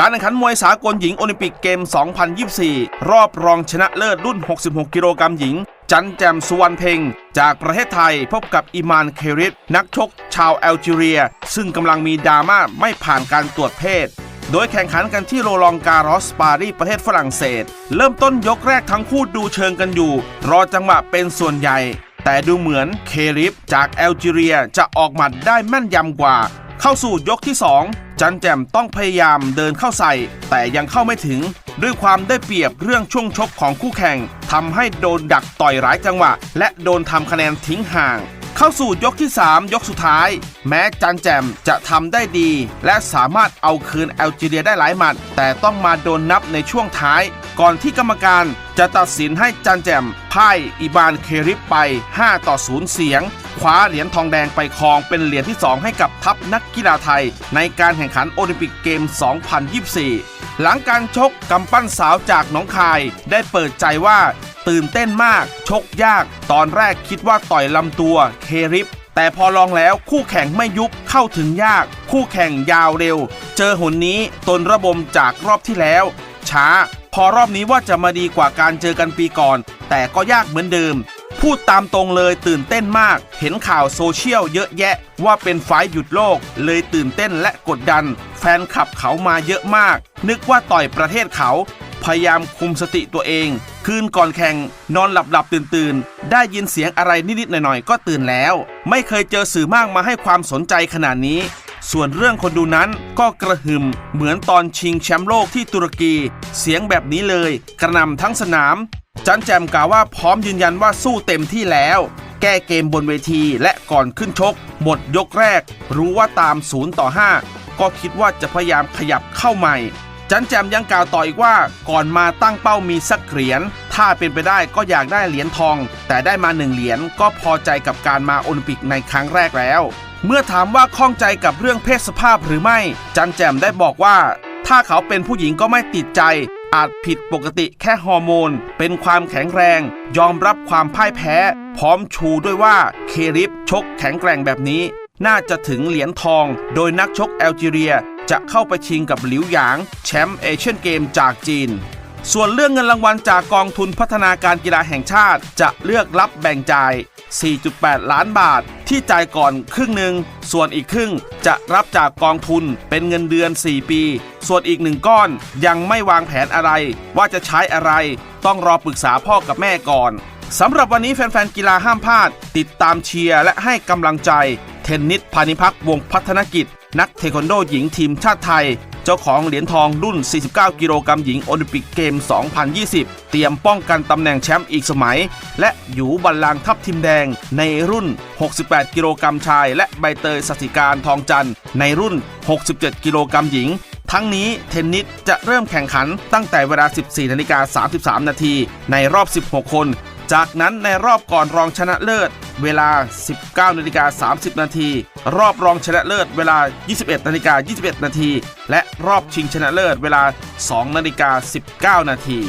การแข่งขันมวยสากลหญิงโอลิมปิกเกม 2024 รอบรองชนะเลิศรุ่น 66 กิโลกรัมหญิง จันแจมสุวรรณเพ็งจากประเทศไทยพบกับอิมานเคริสนักชกชาวแอลจีเรีย ซึ่งกำลังมีดราม่าไม่ผ่านการตรวจเพศ โดยแข่งขันกันที่โรลองการอสปารีประเทศฝรั่งเศส เริ่มต้นยกแรกทั้งคู่ดูเชิงกันอยู่ รอจังหวะเป็นส่วนใหญ่ แต่ดูเหมือนเคริฟจากแอลจีเรียจะออกหมัดได้แม่นยำกว่า เข้าสู่ยกที่ 2 จันแจมต้องพยายามเดินเข้าใส่ แต่ยังเข้าไม่ถึง ด้วยความได้เปรียบเรื่องช่วงชกของคู่แข่งทำให้โดนดักต่อยหลายจังหวะ และโดนทำคะแนนทิ้งห่าง เข้าสู่ยกที่ 3 ยกสุดท้าย แม้จันแจมจะทำได้ดี และสามารถเอาคืนแอลจีเรียได้หลายหมัด แต่ต้องมาโดนนับในช่วงท้าย ก่อนที่กรรมการจะตัดสินให้จันแจมพ่ายอีบานเคริปไป 5 ต่อ 0 เสียง คว้าเหรียญทองแดงไปครองเป็นเหรียญที่ 2 ให้กับทัพนักกีฬาไทย ในการแข่งขันโอลิมปิกเกม 2024 หลังการชกกำปั้นสาวจากหนองคาย ได้เปิดใจว่าตื่นเต้นมาก ชกยาก ตอนแรกคิดว่าต่อยลำตัวเคริปแต่พอลองแล้วคู่แข่งไม่ยุบเข้าถึงยาก คู่แข่งยาวเร็ว เจอหนนี้ตนระบมจากรอบที่แล้ว ช้า พอรอบนี้ว่าจะมาดีกว่าการเจอกันปีก่อน แต่ก็ยากเหมือนเดิม พูดตามตรงเลยตื่นเต้นมาก เห็นข่าวโซเชียลเยอะแยะ ว่าเป็นไฟหยุดโลก เลยตื่นเต้นและกดดัน แฟนคลับเขามาเยอะมาก นึกว่าต่อยประเทศเขา พยายามคุมสติตัวเอง คืนก่อนแข่ง นอนหลับหลับตื่นตื่นๆได้ยินเสียงอะไรนิดๆหน่อยๆ ก็ตื่นแล้ว ไม่เคยเจอสื่อมากมาให้ความสนใจขนาดนี้ส่วนเรื่องคนดูนั้นก็กระหึ่มเหมือนตอนชิงแชมป์โลกที่ตุรกี เสียงแบบนี้เลย กระนำทั้งสนาม จันแจมกล่าวว่าพร้อมยืนยันว่าสู้เต็มที่แล้ว แก้เกมบนเวทีและก่อนขึ้นชก หมดยกแรก รู้ว่าตาม 0 ต่อ 5 ก็คิดว่าจะพยายามขยับเข้าใหม่ จันแจมยังกล่าวต่ออีกว่าก่อนมาตั้งเป้ามีสักเหรียญถ้าเป็นไปได้ก็อยากได้เหรียญทอง แต่ได้มาหนึ่งเหรียญก็พอใจกับการมาโอลิมปิกในครั้งแรกแล้ว เมื่อถามว่าข้องใจกับเรื่องเพศสภาพหรือไม่ จันแจมได้บอกว่า ถ้าเขาเป็นผู้หญิงก็ไม่ติดใจ อาจผิดปกติแค่ฮอร์โมน เป็นความแข็งแรง ยอมรับความพ่ายแพ้ พร้อมชูด้วยว่าเคริฟชกแข็งแกร่งแบบนี้ น่าจะถึงเหรียญทอง โดยนักชกแอลจีเรีย จะเข้าไปชิงกับหลิวหยาง แชมป์เอเชียนเกมจากจีน ส่วนเรื่องเงินรางวัลจากกองทุนพัฒนาการกีฬาแห่งชาติ จะเลือกรับแบ่งจ่าย 4.8 ล้านบาท ที่จ่ายก่อนครึ่งหนึ่ง ส่วนอีกครึ่งจะรับจากกองทุนเป็นเงินเดือน 4 ปี ส่วนอีกหนึ่งก้อนยังไม่วางแผนอะไร ว่าจะใช้อะไร ต้องรอปรึกษาพ่อกับแม่ก่อนสำหรับวันนี้แฟนๆกีฬาห้ามพลาด ติดตามเชียร์และให้กำลังใจ เทนนิสพานิพักวงพัฒนกิจ นักเทควันโดหญิงทีมชาติไทย เจ้าของเหรียญทองรุ่น 49 กิโลกรัมหญิงโอลิมปิกเกม 2020 เตรียมป้องกันตำแหน่งแชมป์อีกสมัย และอยู่บัลลังทัพทิมแดง ในรุ่น 68 กิโลกรัมชาย และใบเตยสัสิการทองจันทร์ในรุ่น 67 กิโลกรัมหญิงทั้งนี้เทนนิสจะเริ่มแข่งขันตั้งแต่เวลา 14นาฬิกา33 นาทีในรอบ 16 คน จากนั้นในรอบก่อนรองชนะเลิศ เวลา 19นาฬิกา30 นาที รอบรองชนะเลิศ เวลา 21นาฬิกา21 นาที และรอบชิงชนะเลิศ เวลา 2นาฬิกา19 นาที